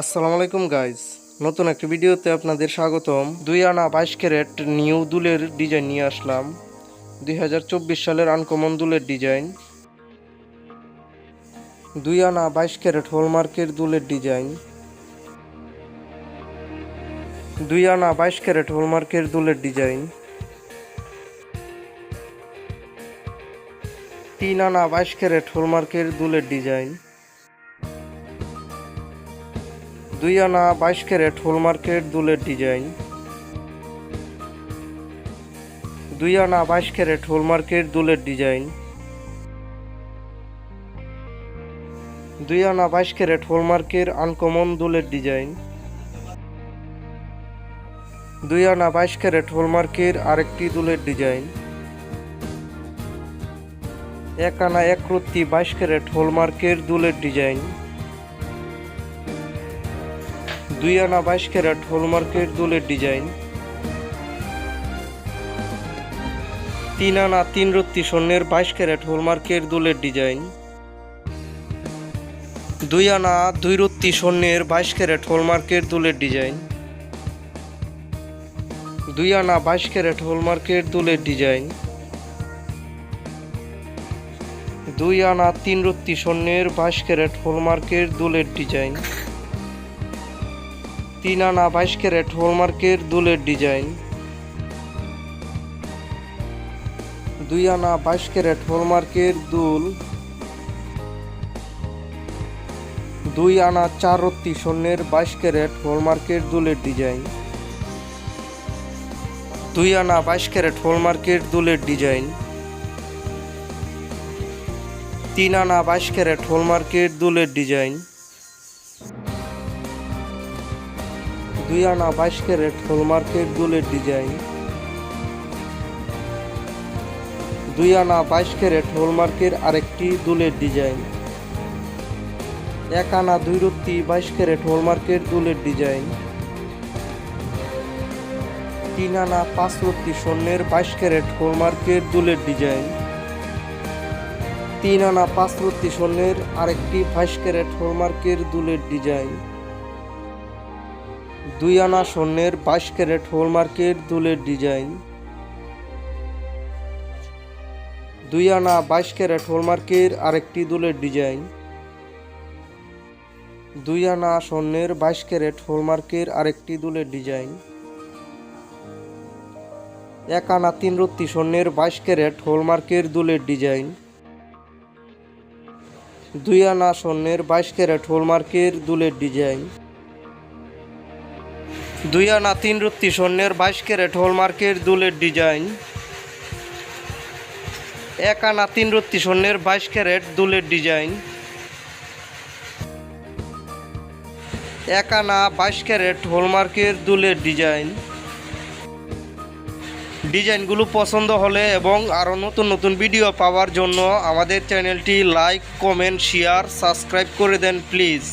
আসসালামু আলাইকুম গাইজ নতুন একটি ভিডিওতে আপনাদের স্বাগতম। দুই আনা বাইশ ক্যারেট নিউ দুলের ডিজাইন নিয়ে আসলাম। দুই হাজার চব্বিশ সালের আনকমন দুলের ডিজাইন। দুই আনা বাইশ ক্যারেট হলমার্কের দুলের ডিজাইন। দুই আনা বাইশ ক্যারেট হলমার্কের দুলের ডিজাইন। তিন আনা বাইশ ক্যারেট হলমার্কের দুলের ডিজাইন। দুই আনা বাইশ ক্যারেট হোল মার্কেট দুলের ডিজাইন। দুই আনা বাইশ ক্যারেট হলমার্কের দুলের ডিজাইন। দুই আনা বাইশ ক্যারেট হোল মার্কের আনকমন দুলের ডিজাইন। দুই আনা বাইশ ক্যারেট হলমার্কের আরেকটি দুলের ডিজাইন। এক আনা এক রত্তি বাইশ ক্যারেট হলমার্কের দুলের ডিজাইন। দুই আনা বাইশ ক্যারেট হলমার্কের দুলের ডিজাইন। তিন আনা তিন রত্তি স্বর্ণের বাইশ ক্যারেট হলমার্কের দুলের ডিজাইন। দুই আনা দুই রত্তি স্বর্ণের বাইশ ক্যারেট হলমার্কের দুলের ডিজাইন। দুই আনা বাইশ ক্যারেট হলমার্কের দুলের ডিজাইন। দুই আনা তিন রত্তি স্বর্ণের বাইশ ক্যারেট হলমার্কের দুলের ডিজাইন। তিন আনা বাইশ ক্যারেট হলমার্কের দুলের ডিজাইন। দুই আনা বাইশ ক্যারেট হলমার্কের দুল। দুই আনা চার রত্তি স্বর্ণের বাইশ ক্যারেট হলমার্কের দুলের ডিজাইন। দুই আনা বাইশ ক্যারেট হলমার্কের দুলের ডিজাইন। তিন আনা বাইশ ক্যারেট হলমার্কের দুলের ডিজাইন। দুই আনা বাইশ ক্যারেট হলমার্কের দুলের ডিজাইন। দুই আনা বাইশ ক্যারেট হলমার্কের আরেকটি দুলের ডিজাইন। এক আনা দুই রত্তি বাইশ ক্যারেট হলমার্কের দুলের ডিজাইন। তিন আনা পাঁচ রত্তি স্বর্ণের বাইশ ক্যারেট হলমার্কের দুলের ডিজাইন। তিন আনা পাঁচ রত্তি স্বর্ণের আরেকটি বাইশ ক্যারেট হলমার্কের দুলের ডিজাইন। দুই আনা স্বর্ণের বাইশ ক্যারেট হোলমার্কের দুলের ডিজাইন। দুই আনা বাইশ ক্যারেট হোলমার্কের আরেকটি দুলের ডিজাইন। দুই আনা স্বর্ণের বাইশ ক্যারেট হোলমার্কের আরেকটি দুলের ডিজাইন। এক আনা তিন রত্তি স্বর্ণের বাইশ ক্যারেট হোলমার্কের দুলের ডিজাইন। দুই আনা স্বর্ণের বাইশ ক্যারেট হোলমার্কের দুলের ডিজাইন। দুই আনা তিন রুত্তি স্বর্ণের বাইশ ক্যারেট হলমার্কের দুলের ডিজাইন। এক আনা তিন রুত্তি স্বর্ণের বাইশ ক্যারেট দুলের ডিজাইন। এক আনা বাইশ ক্যারেট হলমার্কের দুলের ডিজাইন। ডিজাইনগুলো পছন্দ হলে এবং আরও নতুন নতুন ভিডিও পাওয়ার জন্য আমাদের চ্যানেলটি লাইক, কমেন্ট, শেয়ার, সাবস্ক্রাইব করে দেন প্লিজ।